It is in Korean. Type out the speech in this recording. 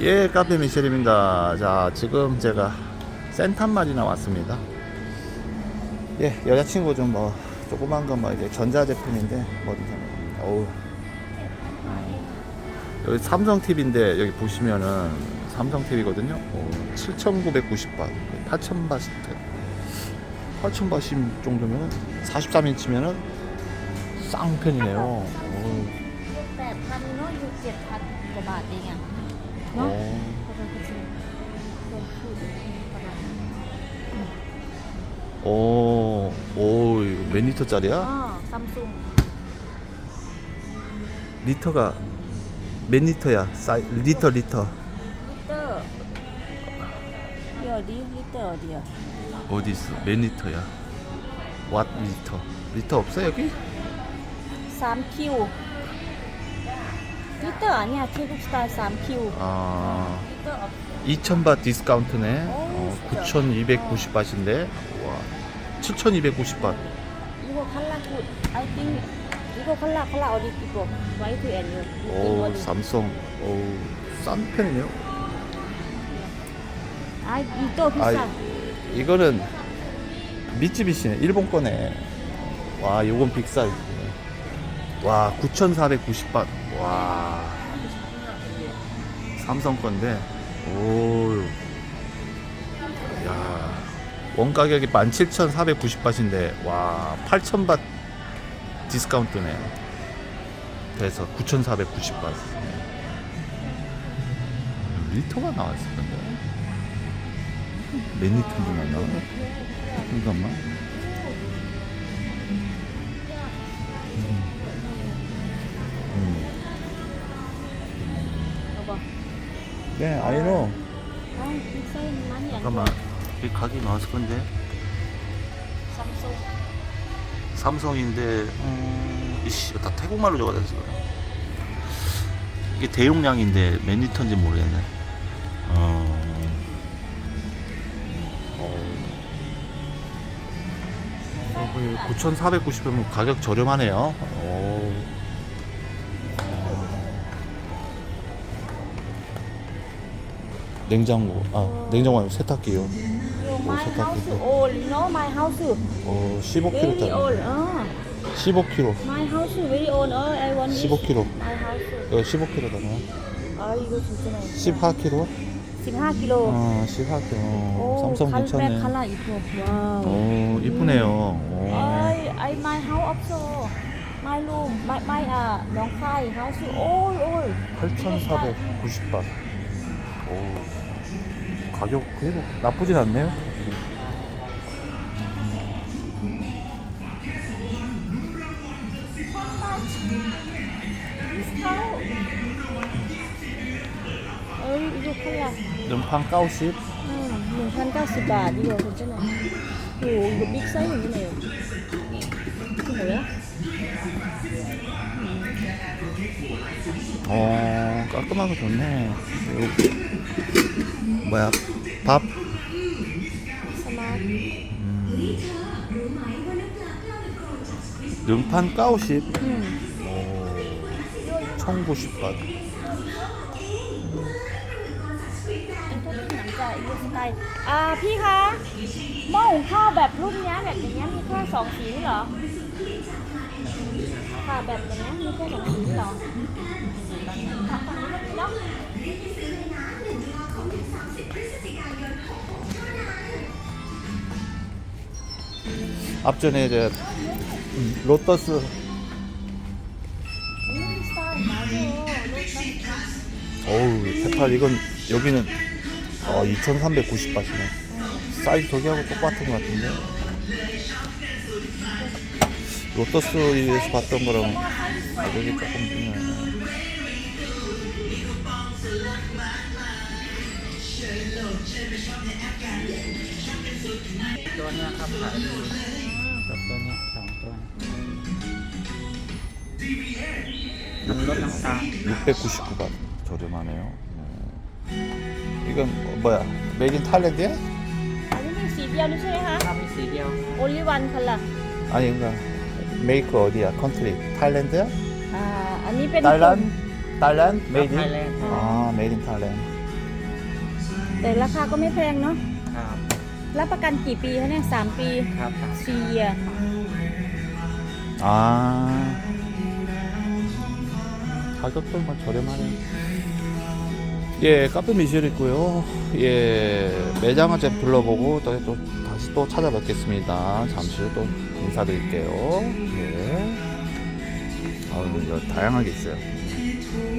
예, 카페 미셸입니다. 자, 지금 제가 센탄마리나 왔습니다. 예, 여자친구 좀 뭐, 조그만 거뭐 이제 전자제품인데, 뭐든 상관없습니다. 어우. 음. 여기 삼성 TV인데, 여기 보시면은, 삼성 TV거든요. 어, 7,990바, 8,000바, 8,000바심 정도면은, 43인치면은, 쌍편이네요. 어우. แปดพันเนาะอยู่เจ็ดพันกว่าบาทเองอ่ะ 오, 오, 이거 몇 리터짜리야? 어, 삼성. 리터가 몇 리터야? 사이, 리터 리터 리터. 이 어디? 리터 어디야? 어디 있어? 몇 리터야? 왓 리터 리터 없어 여기? 3큐. 리터 아니야. 태국 스타일 3큐. 아, 2,000바 디스카운트네. 어, 9,290바신데 7,250바. 이거 갈라고 I think 이거 갈라 갈라 어디 이거 와이프 앤요. 오, 삼성. 오, 싼 편이네요. 아, 이또 아, 비싸. 아, 이거는 미쯔비시네. 일본 거네. 와, 요건 빅사이즈. 와, 9,490바. 와. 삼성 건데. 오. 원 가격이 17,490바신데 와 8,000바 디스카운트네요 그래서 9,490밭. 리터가 나왔을 건데. 몇 리터 정도 나와? 잠깐만. 음. 음. 네, 아이노. 잠깐만. 이 가게 나왔을 건데? 삼성. 삼성인데 음, 이씨 다 태국말로 적어놨어 이게 대용량인데 몇 리터인지 모르겠네. 어... 어... 9,490이면 가격 저렴하네요. 오. 어. 냉장고 아 냉장고 아니고 세탁기요. My house old, you know my house. 어, 15kg very old. 짜리. 어. 15kg. My house very old. 어, I want this. 15kg. My house. 이거 15kg잖아. 아 이거 진짜 맛있다. 14kg? 15kg. 어, 14kg. 삼성 갈색 괜찮네. 칼라 이뻐. 와우. 오, 이쁘네요. 오. 아이, 아이 my house 없어. My room, my my 아 명카이 house old old. 8,490바. 오. 가격 그래도 나쁘진 않네요. ไอ 오. ไอไม้เฮาส์ออฟโซไม้ลูมไม้ไม้อ่ะน้องไข่เฮาส์โอ้ยโอ้ย 8,490바. 오. 가격 그래도 나쁘진 않네요. ơi 이거 콜라 눈판 까우십. 응, 1,090바 이거 괜찮아 오 이거 빅 사이즈네요 이거 뭐야? 어, 깔끔하고 좋네. 요- 뭐야, 밥? 스마트 눈판 까우십. 응. 오. 1,090바. 남자 이거 스타일 아พี่คะหม้อหุงข้าวแบบรุ่นเนี้ยแบบอย่างเงี้ยมีแค่สองสีเหรอค่ะแบบอย่างเงี้ยมีแค่สองสีเหรอค่ะฝั่งนี้ก็มีเนาะ 앞전에 이제 음, 로터스 음, 스타일 맞아 로터 어우 페팔 이건 여기는 어, 2,390바트네 사이즈 저기하고 똑같은 것 같은데 로터스에서 봤던 거랑 가격이 조금 좀ตัวเนี้ยครับขายดีกับตัวเนี้ยสองตัวมันลดน้ำตาล 699바 저렴하네요 네. 이건 뭐- 뭐야 메이드 인 타일랜드야? อันนี้มีสีเดียวนี่ใช่ไหมคะ ถ้ามีสีเดียว only one color 아니 그니까 메이커 어디야 컨트리 타일랜드야? อ่า อันนี้เป็น 딸란? 딸란? 메이드 ไทย 인? แลนด์ 아 메이드 인 타일랜드 แต่ราคาก็ไม่แพงเนาะ ครับ รับประกันกี่ปีคะเนี่ยสามปี ครับสาม สี่เยีย 아 가격도 뭐 저렴하네요 예 카페 미셸 있고요. 예 매장을 좀 둘러보고 또, 또 다시 또 찾아뵙겠습니다. 잠시 후 또 인사드릴게요. 예. 아, 이거 다양하게 있어요